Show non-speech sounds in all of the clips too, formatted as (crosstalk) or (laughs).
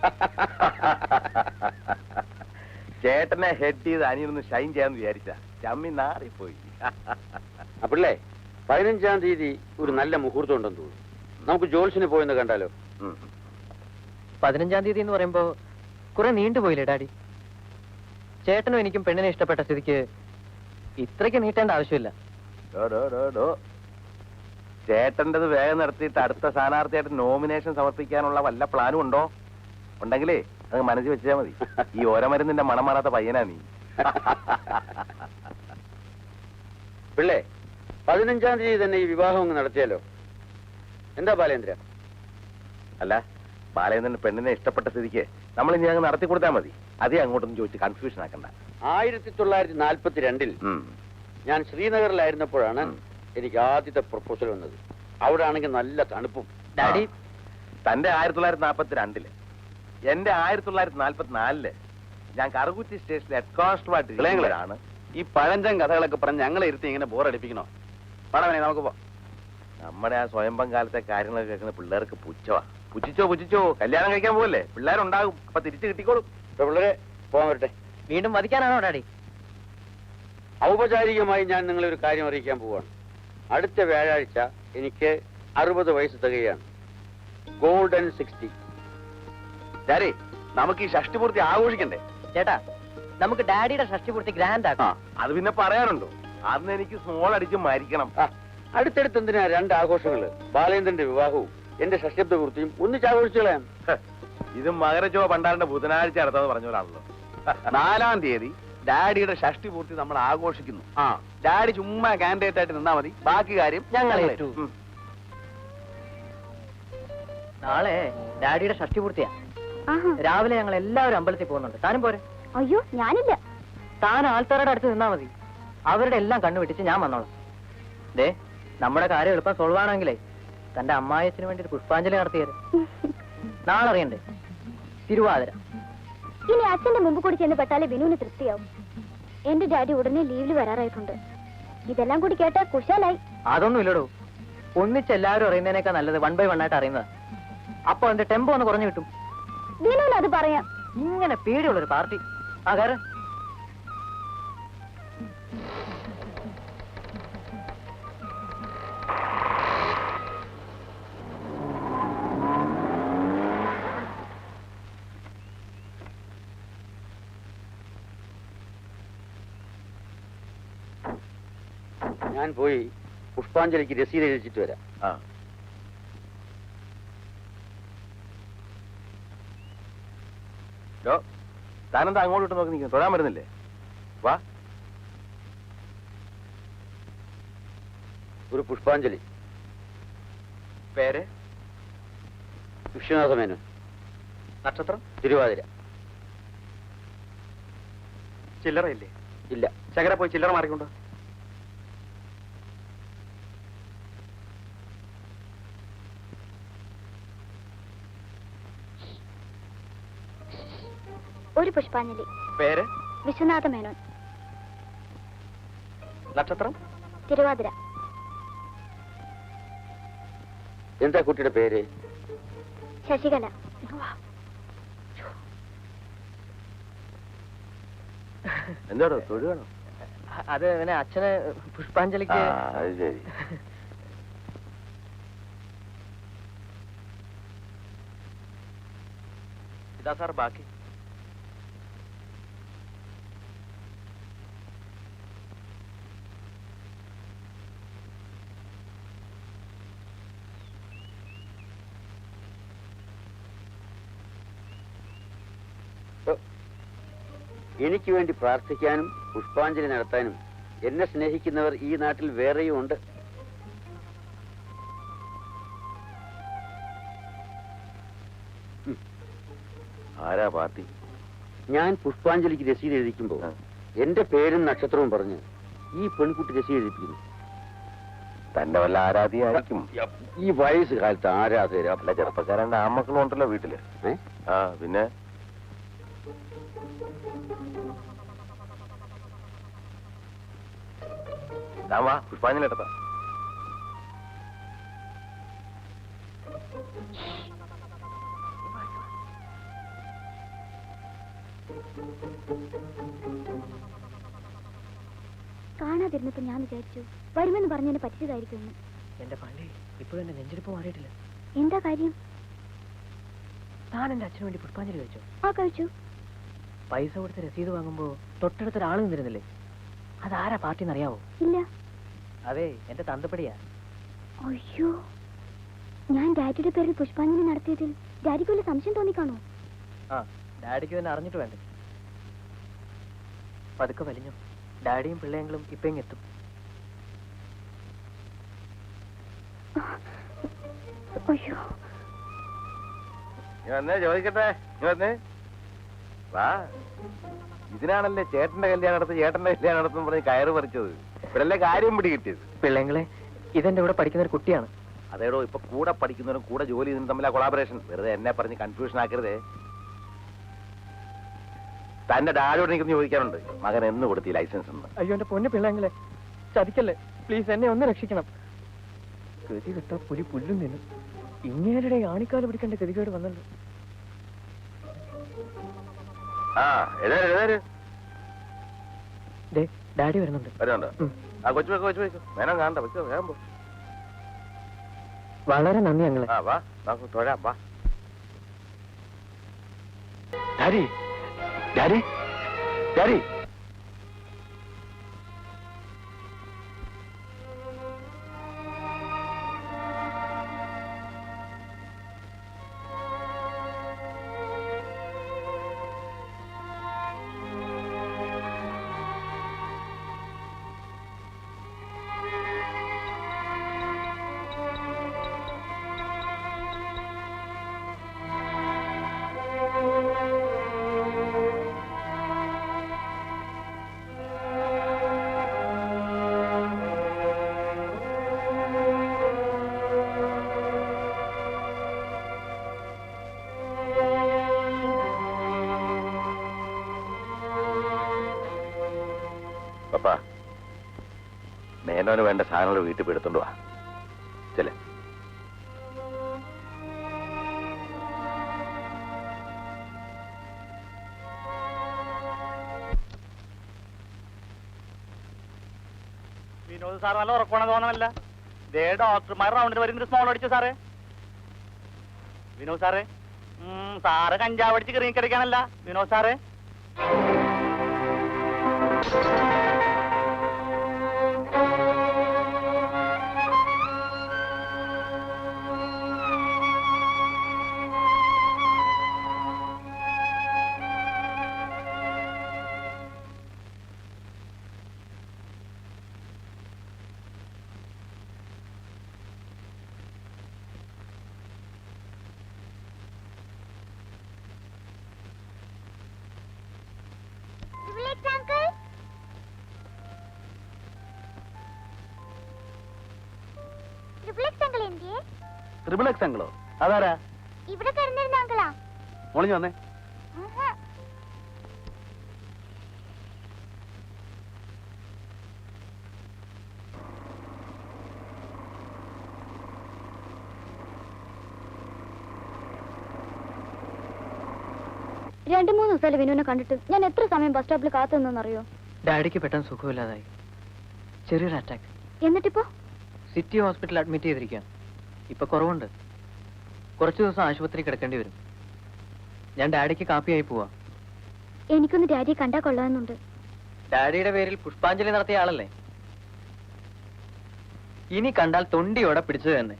(laughs) ചേട്ടനെ ഹെഡ് ചെയ്ത് അനിയൊന്ന് ഷൈൻ ചെയ്യാന്ന് വിചാരിച്ച. ചമ്മി നാറിപ്പോയി. അപ്പിള്ളേ പതിനഞ്ചാം തീയതി ഒരു നല്ല മുഹൂർത്തം ഉണ്ടെന്ന് തോന്നുന്നു. നമുക്ക് ജോൽസിന് പോയെന്ന് കണ്ടാലോ. പതിനഞ്ചാം തീയതി എന്ന് പറയുമ്പോ കുറെ നീണ്ടുപോയില്ലേ ഡാഡി? ചേട്ടനും എനിക്കും പെണ്ണിനെ ഇഷ്ടപ്പെട്ട സ്ഥിതിക്ക് ഇത്രയ്ക്ക് നീട്ടേണ്ട ആവശ്യമില്ല. ചേട്ടന്റെ. വേഗം നടത്തിയിട്ട് അടുത്ത സ്ഥാനാർത്ഥിയായിട്ട് നോമിനേഷൻ സമർപ്പിക്കാനുള്ള വല്ല പ്ലാനും ഉണ്ടോ? ഉണ്ടെങ്കിലേ അത് മനസ്സിൽ വെച്ചാൽ മതി. ഈ ഓരമരുന്നിന്റെ മണം മാറാത്ത പയ്യനാ നീ. പിള്ളേ പതിനഞ്ചാം തീയതി തന്നെ ഈ വിവാഹം അങ്ങ് നടത്തിയാലോ? എന്താ ബാലേന്ദ്ര? അല്ല ബാലേന്ദ്രൻ പെണ്ണിനെ ഇഷ്ടപ്പെട്ട സ്ഥിതിക്ക് നമ്മൾ ഇനി അങ്ങ് നടത്തി കൊടുത്താൽ മതി. അതേ അങ്ങോട്ടൊന്നും ചോദിച്ച് കൺഫ്യൂഷൻ ആക്കണ്ട. ആയിരത്തി തൊള്ളായിരത്തി നാൽപ്പത്തി രണ്ടിൽ ഞാൻ ശ്രീനഗറിലായിരുന്നപ്പോഴാണ്. എനിക്ക് ആദ്യത്തെ പ്രപ്പോസൽ വന്നത്. അവിടെ ആണെങ്കിൽ നല്ല തണുപ്പും. ഡാഡി തന്റെ ആയിരത്തി തൊള്ളായിരത്തി നാൽപ്പത്തി രണ്ടിൽ എന്റെ ആയിരത്തി തൊള്ളായിരത്തി നാല്പത്തി നാലിൽ ഞാൻ കറുകുറ്റി സ്റ്റേഷനിൽ ഹെഡ് കോൺസ്റ്റബിളായിട്ട് ഇളയങ്ങളാണ് ഈ പഴഞ്ചൻ കഥകളൊക്കെ പറഞ്ഞ് ഞങ്ങളെ ഇരുത്തി ഇങ്ങനെ ബോറടിപ്പിക്കണോ? പടവനെ നമുക്ക് പോ. നമ്മുടെ ആ സ്വയംഭം കാലത്തെ കാര്യങ്ങളൊക്കെ കേൾക്കുന്ന പിള്ളേർക്ക് പുച്ഛവാ. പുച്ഛിച്ചോ പുച്ഛിച്ചോ. കല്യാണം കഴിക്കാൻ പോകല്ലേ പിള്ളേരുണ്ടാകും. അപ്പൊ തിരിച്ചു കിട്ടിക്കോളും. ഇപ്പൊ പിള്ളേരെ പോകാൻ വരട്ടെ. വീണ്ടും വധിക്കാനാണോ ഡാഡി? ഔപചാരികമായി ഞാൻ നിങ്ങളെ ഒരു കാര്യം അറിയിക്കാൻ പോവാണ്. അടുത്ത വ്യാഴാഴ്ച എനിക്ക് അറുപത് വയസ്സ് തികയാണ്. ഗോൾഡൻ സിക്സ്റ്റി ഡാഡി നമുക്ക് ഈ ഷഷ്ടിപൂർത്തി ആഘോഷിക്കണ്ടേ? ചേട്ടാ നമുക്ക് ഡാഡിയുടെ ഷഷ്ടിപൂർത്തി ഗ്രാൻഡ് ആ ആക്കാം അത് പിന്നെ പറയാറുണ്ടോ അന്ന് എനിക്ക് സ്മോൾ അടിച്ച് മരിക്കണം. അടുത്തടുത്ത് എന്തിനാ രണ്ട് ആഘോഷങ്ങൾ? ബാലേന്ദ്രന്റെ വിവാഹവും എന്റെ ഷഷ്ടിബ്ദ പൂർത്തിയും ഒന്നിച്ച് ആഘോഷിച്ചു ഇത് മകരജോ പണ്ടാറിന്റെ ബുധനാഴ്ച അടുത്തെന്ന് പറഞ്ഞ പോലാണല്ലോ നാലാം തീയതി ഡാഡിയുടെ ഷഷ്ടി പൂർത്തി നമ്മൾ ആഘോഷിക്കുന്നു. ആ. ഡാഡി ചുമ്മാ കാൻഡിഡേറ്റ് ആയിട്ട് നിന്നാ മതി. ബാക്കി കാര്യം ഞങ്ങൾ നാളെ ഡാഡിയുടെ ഷഷ്ടി പൂർത്തിയാ രാവിലെ ഞങ്ങൾ എല്ലാവരും അമ്പലത്തിൽ പോകുന്നുണ്ട്. താനും പോരെ? അയ്യോ ഞാനില്ല. താൻ ആൾക്കാരുടെ അടുത്ത് നിന്നാ മതി. അവരുടെ എല്ലാം കണ്ണു വെട്ടിച്ച് ഞാൻ വന്നോളാം. ദേ നമ്മുടെ കാര്യം എളുപ്പം സോൾവ് ആണെങ്കിലേ തന്റെ അമ്മായച്ചന് വേണ്ടി ഒരു പുഷ്പാഞ്ജലി നടത്തിയത് (laughs) നാളെ അറിയണ്ടേ തിരുവാതിര. ഇനി അച്ഛന്റെ മുമ്പ് കൂടി ചെന്ന് പെട്ടാലേ ബിനുവിന് തൃപ്തിയാവും. എന്റെ ഡാഡി ഉടനെ ലീവിൽ വരാറായിട്ടുണ്ട്. ഇതെല്ലാം കൂടി കേട്ടാ കുശാലായി. അതൊന്നും ഇല്ലടോ. ഒന്നിച്ച് എല്ലാവരും അറിയുന്നതിനേക്കാൾ നല്ലത് വൺ ബൈ വൺ ആയിട്ട് അറിയുന്നത്. അപ്പൊ അതിന്റെ ടെമ്പോ ഒന്ന് കുറഞ്ഞു കിട്ടും. അത് പറയാം. ഇങ്ങനെ പേടിയുള്ള ഒരു പാർട്ടി. ആ കാരണം ഞാൻ പോയി പുഷ്പാഞ്ജലിക്ക് രസീത് എഴുതിച്ചിട്ട് വരാം ആ ഡോ, താനെന്താ അങ്ങോട്ട് ഇട്ട് നോക്കി നിൽക്കുന്നു തൊഴാൻ വരുന്നില്ലേ? വാ. ഒരു പുഷ്പാഞ്ജലി. പേര്? വിശ്വനാഥ മേനോൻ നക്ഷത്രം? തിരുവാതിര. ചില്ലറയില്ലേ? ഇല്ല. ചകര പോയി ചില്ലറ മാറിക്കൊണ്ടോ? ഒരു പുഷ്പാഞ്ജലി. പേര്? വിശ്വനാഥ മേനോൻ നക്ഷത്രം? തിരുവാതിര. എന്താ കുട്ടിയുടെ പേര്? ശശികല. എന്താണോ തൊഴുകണോ അത് ഇവനെ അച്ഛന് പുഷ്പാഞ്ജലിക്ക് ശരി. ഇതാ സാർ ബാക്കി. എനിക്ക് വേണ്ടി പ്രാർത്ഥിക്കാനും പുഷ്പാഞ്ജലി നടത്താനും എന്നെ സ്നേഹിക്കുന്നവർ ഈ നാട്ടിൽ വേറെയും ഉണ്ട്. ആരാ പാർട്ടി? ഞാൻ പുഷ്പാഞ്ജലിക്ക് രസീത് എഴുതിക്കുമ്പോ. എന്റെ പേരും നക്ഷത്രവും പറഞ്ഞ് ഈ പെൺകുട്ടി രസീത് എഴുതിപ്പിക്കുന്നു. തന്റെ വല്ല ആരാധിയായിരിക്കും ഈ വയസ്സ് കാലത്ത് ആരാധകരാ? അല്ല ചെറുപ്പക്കാരന്റെ ആമക്കളും ഉണ്ടല്ലോ വീട്ടിൽ? ആ പിന്നെ? വാ പുഷ്പാഞ്ജലി എടുത്ത. കാണാതിരുന്നപ്പോ ഞാൻ വിചാരിച്ചു വരുമെന്ന് പറഞ്ഞതിന് പറ്റിച്ചതായിരിക്കും എന്റെ പള്ളി ഇപ്പോഴും എന്റെ നെഞ്ചെടുപ്പ് മാറിയിട്ടില്ല. എന്താ കാര്യം? താൻ എന്റെ അച്ഛനു വേണ്ടി പുഷ്പാഞ്ജലി കഴിച്ചു? ആ കഴിച്ചു. പൈസ കൊടുത്ത് രസീത് വാങ്ങുമ്പോ തൊട്ടടുത്ത ഒരാൾ നിന്നിരുന്നില്ലേ അതാരാ പാർട്ടി എന്നറിയാവോ ഇല്ല. അതെ എന്റെ തന്തപ്പടിയാ. അയ്യോ ഞാൻ ഡാഡിയുടെ പേരിൽ പുഷ്പാഞ്ജലി നടത്തിയതിൽ ഡാഡിക്ക് വല്ല സംശയം തോന്നിക്കാണോ? ആ ഡാഡിക്ക് തന്നെ അറിഞ്ഞിട്ട് വേണ്ടേ. പതുക്കെ വലിഞ്ഞു. ഡാഡിയും പിള്ളേങ്ങളും ഇപ്പൊ എത്തും. അയ്യോ. വന്നേ ചോദിക്കട്ടെ. വന്നേ. വാ. ഇതിനാണല്ലേ ചേട്ടന്റെ കല്യാണം നടത്തി ചേട്ടന്റെ കല്യാണം നടത്തും പറഞ്ഞ് കയറ് പറിച്ചത്. ഇവിടല്ലേ കാര്യം പിടി കിട്ടിയത് പിള്ളേങ്ങളെ ഇതെന്റെ കൂടെ പഠിക്കുന്ന ഒരു കുട്ടിയാണ്. അതേടോ ഇപ്പൊ കൂടെ പഠിക്കുന്നവരും കൂടെ ജോലി ചെയ്യുന്നതും തമ്മിലാ കൊളാബറേഷൻ വെറുതെ എന്നെ പറഞ്ഞ് കൺഫ്യൂഷൻ ആക്കരുതേ. തന്റെ ഡാഡിയോട് എനിക്കൊന്ന് ചോദിക്കാറുണ്ട് മകൻ എന്ന് കൊടുത്തി ലൈസൻസ് എന്ന്. അയ്യോ എന്റെ പൊന്നു പിള്ളേങ്ങളെ ചതിക്കല്ലേ? പ്ലീസ് എന്നെ ഒന്ന് രക്ഷിക്കണം. ഗതി കിട്ടാ പുലി പുല്ലും നിന്നു ഇങ്ങേരുടെ ആണിക്കാൽ പിടിക്കേണ്ട ഗതികേട് വന്നല്ലോ. ആ എഴുതാ എഴുതാ ദേ ഡാഡി വരുന്നുണ്ട്. വളരെ നന്ദി ഞങ്ങൾ ഡാഡി ഡാഡി ഡാഡി. മേനോന് വേണ്ട സാധനങ്ങൾ വീട്ടിൽ പോയി എടുത്തോണ്ട് വാ. ചെല്ലേ. വിനോദ് സാർ നല്ല ഉറക്കമാണെന്ന് തോന്നണല്ല. ദേ ഡോക്ടർമാർ റൗണ്ടിന് വരുന്ന സ്മോൾ അടിച്ചു സാറേ? വിനോദ് സാറേ സാറ് കഞ്ചാവടിച്ച് കിറങ്ങി കിടക്കാനല്ല വിനോദ് സാറേ. ട്രിപ്പിൾ എക്സ് അങ്കിളോ. അതാരാ? ഇവിടെ കിടന്നിരുന്ന അങ്കിളാ. ഒളിഞ്ഞു വന്നേ. രണ്ടു മൂന്ന് ദിവസമല്ലേ വിനുവിനെ കണ്ടിട്ട്. ഞാൻ എത്ര സമയം ബസ് സ്റ്റോപ്പിൽ കാത്തു നിന്നറിയോ ഡാഡിക്ക് പെട്ടെന്ന് സുഖമില്ലാതായി. ചെറിയൊരു അറ്റാക്ക് എന്നിട്ടിപ്പോ? സിറ്റി ഹോസ്പിറ്റലിൽ അഡ്മിറ്റ് ചെയ്തിരിക്കുക ഇപ്പൊ കുറവുണ്ട്. കുറച്ചു ദിവസം ആശുപത്രി കിടക്കേണ്ടി വരും. ഞാൻ ഡാഡിക്ക് കാപ്പിയായി പോവാ. എനിക്കൊന്ന് ഡാഡിയെ കണ്ടാ കൊള്ളാമെന്നുണ്ട്. ഡാഡിയുടെ പേരിൽ പുഷ്പാഞ്ജലി നടത്തിയ ആളല്ലേ? ഇനി കണ്ടാൽ തൊണ്ടിയോടെ പിടിച്ചു തന്നെ.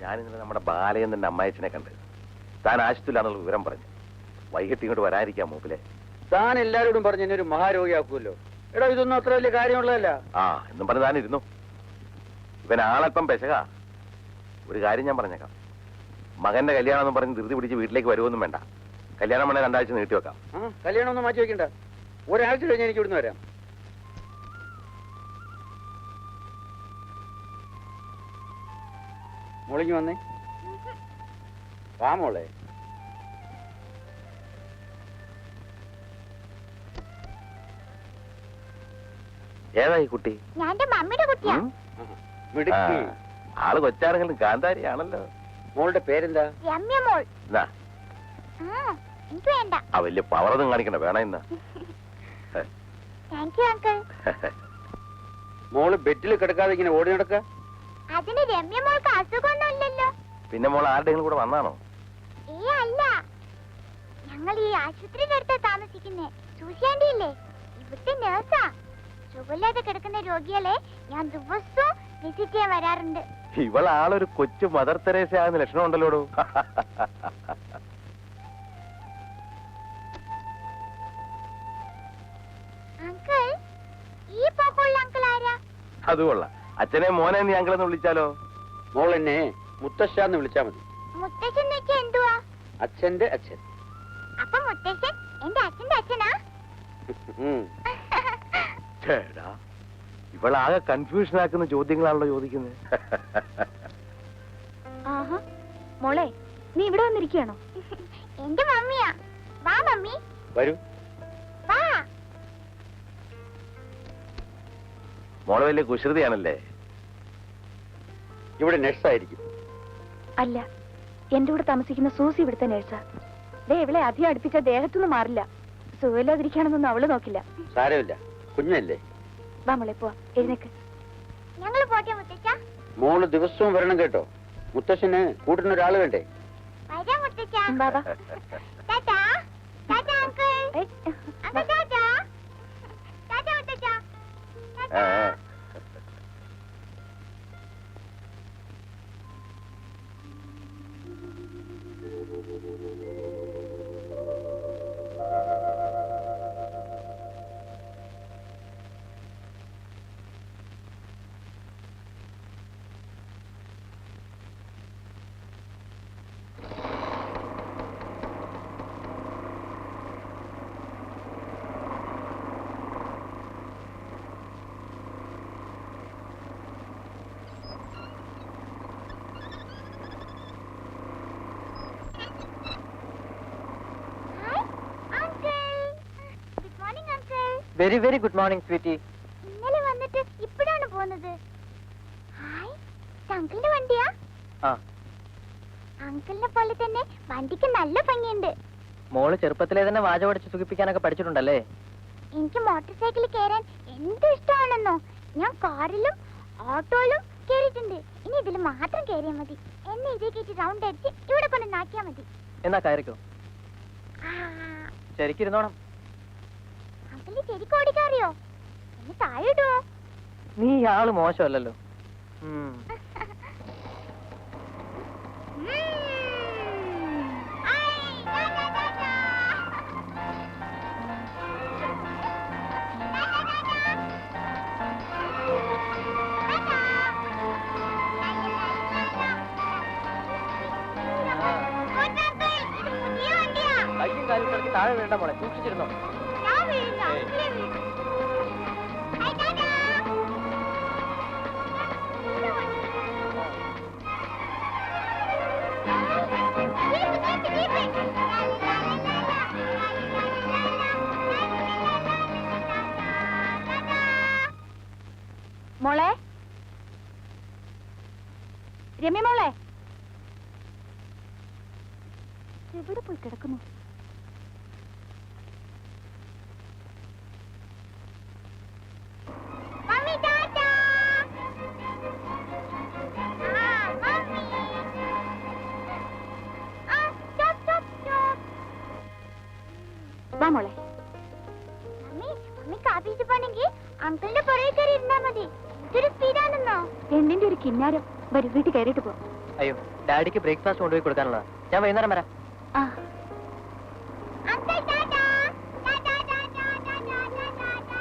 ഞാൻ ഇന്നലെ നമ്മുടെ ബാലയെന്നെ അമ്മായച്ചനെ കണ്ട്. താൻ ആശുപത്രിയിലാണെന്നുള്ള വിവരം പറഞ്ഞു. വൈകിട്ട് ഇങ്ങോട്ട് വരാതിരിക്കാം മൂപ്പിലെ താൻ എല്ലാരോടും പറഞ്ഞു എന്നെ ഒരു മഹാരോഗിയാക്കുമല്ലോ. എടാ ഇതൊന്നും അത്ര വലിയ കാര്യമുള്ളതല്ല. ആ എന്നും പറഞ്ഞു താനിരുന്നു. ഇവൻ ആളപ്പം പെശക. ഒരു കാര്യം ഞാൻ പറഞ്ഞേക്കാം. മകന്റെ കല്യാണം എന്ന് പറഞ്ഞ് ധൃതി പിടിച്ച് വീട്ടിലേക്ക് വരുമൊന്നും വേണ്ട. കല്യാണം വേണേ രണ്ടാഴ്ച നീട്ടി വെക്കാം. കല്യാണം ഒന്നും മാറ്റി വെക്കണ്ട. ഒരാഴ്ച കഴിഞ്ഞ് എനിക്ക് ഇവിടുന്ന് വരാം. മുളിഞ്ഞു വന്നേ. വാ മോളെ. ഏതാ കുട്ടി? ഞാൻ എന്റെ മമ്മിയുടെ കുട്ടിയാ. ആ, ആൾ കൊച്ചാണെങ്കിലും കാന്താരിയാണല്ലോ. മോളുടെ പേരെന്താ? രമ്യ മോൾ. എന്നാ ആ എനിക്ക് വേണ്ട. ആ വലിയ പവറൊന്നും കാണിക്കണ്ട വേണ ഇന്ന്? താങ്ക് യു അങ്കിൾ മോൾ ബെഡിൽ കിടക്കാതെ ഇങ്ങനെ ഓടി നടക്ക? അതിന് രമ്യ മോൾക്ക് അസുഖമൊന്നുമില്ലല്ലോ. പിന്നെ മോൾ ആരുടെയും കൂടെ വന്നാണോ? ഏ അല്ല. ഞങ്ങൾ ഈ ആശുപത്രിയുടെ അടുത്താ താമസിക്കുന്നേ. സൂശാന്റി ഇല്ലേ ഇവിടുത്തെ നേഴ്സാ സുഖമില്ലാതെ കിടക്കുന്ന രോഗികളെ ഞാൻ ദിവസവും വിസിറ്റ് ചെയ്യാൻ വരാറുണ്ട്. ഇവളാളൊരു കൊച്ചു മദർ തെരേസ ആകുന്ന ലക്ഷണം ഉണ്ടല്ലോടു അങ്കിൾ ഈ പോക്കുള്ള അങ്കിൾ ആരാ? അത് കൊള്ളാം. അച്ഛനെ മോനെ നീ അങ്കിൾ എന്ന് വിളിച്ചാലോ? മോൾ എന്നെ മുത്തശ്ശാന്ന് വിളിച്ചാ മതി. മുത്തശ്ശൻ വെച്ചാ എന്തുവാ? അച്ഛന്റെ അച്ഛൻ. അപ്പൊ മുത്തശ്ശൻ എന്റെ അച്ഛന്റെ അച്ഛനാ. (laughs) ചേടാ. ഇവളാകെ കൺഫ്യൂഷൻ ആക്കുന്ന ചോദ്യങ്ങളാണല്ലോ ചോദിക്കുന്നത്. ആഹാ മോളെ നീ ഇവിടെ വന്നിരിക്കുകയാണോ? എന്റെ മമ്മിയാ. വാ മമ്മി. വരൂ. വാ. മോളെ വലിയ കുശൃതിയാണല്ലേ ഇവിടെ നഴ്സായിരിക്കും. അല്ല എന്റെ കൂടെ താമസിക്കുന്ന സൂസി ഇവിടുത്തെ നേഴ്സാ. ദേ ഇവളെ അധികം അടുപ്പിച്ച ദേഹത്തുനിന്ന് മാറില്ല. സുഖമില്ലാതിരിക്കുകയാണെന്നൊന്നും അവൾ നോക്കില്ല. സാരമില്ല. കുഞ്ഞല്ലേ? വാ മോളെ പോവാ. എഴുന്നേക്ക്. ഞങ്ങൾ പോട്ടെ മുത്തച്ഛ. മോൾ ദിവസവും വരണം കേട്ടോ. മുത്തശ്ശന് കൂട്ടിനൊരാൾ വേണ്ടേ? വരാം മുത്തച്ഛ. ബാബാ. ടാറ്റാ ടാറ്റാ അങ്കിൾ. ഏയ്, അങ്കിൾ ടാറ്റാ. ടാറ്റാ മുത്തച്ഛ. Very very good morning sweetie ഇന്നലെ വന്നിട്ട് ഇപ്പോഴാണ് പോകുന്നത് ഹായ് അങ്കിളിന്റെ വണ്ടിയാ? ആ. അങ്കിളിനെ പോലെ തന്നെ വണ്ടിക്ക് നല്ല ഭംഗിയുണ്ട്. മോൾ ചെറുപ്പത്തിലെ തന്നെ വാചകടിച്ച് സുഖിപ്പിക്കാനൊക്കെ പഠിച്ചിട്ടുണ്ടല്ലേ? എനിക്ക് മോട്ടോർ സൈക്കിളിൽ കയറാൻ എന്ത് ഇഷ്ടമാണെന്നോ? ഞാൻ കാറിലും ഓട്ടോയിലും കയറിയിട്ടുണ്ട്. ഇനി ഇതിൽ മാത്രം കയറിയാൽ മതി. എന്നെ ഇതേ കയറ്റി റൗണ്ട് അടിച്ച് ഇവിടെ കൊണ്ട് നാക്കിയാൽ മതി. എന്നാ കയറിക്കോ. ശരിക്കിരുന്നോണം. അങ്കിളിന് ശരിക്കും ഓടിക്കാറിയോ എന്നെ താഴെ ഇടുവോ? നീ ആൾ മോശമല്ലല്ലോ. കാലും താഴെ വീണ്ട മോളെ. സൂക്ഷിച്ചിരുന്നോ? സ്റ്റോപ്പ് വാ മോളെ. ഓഫീസിൽ പോണെങ്കിൽ അങ്കിളിന്റെ പുറകെ കയറി ഇരുന്നാ മതി. ഇതൊരു സ്പീഡാണെന്നോ പെണ്ണിന്റെ ഒരു കിന്നാരം. വരും വീട്ടിൽ കയറിയിട്ട് പോ. അയ്യോ ഡാഡിക്ക് ബ്രേക്ക്ഫാസ്റ്റ് കൊണ്ടുപോയി കൊടുക്കാനുള്ളതാ. ഞാൻ വൈകുന്നേരം വരാം.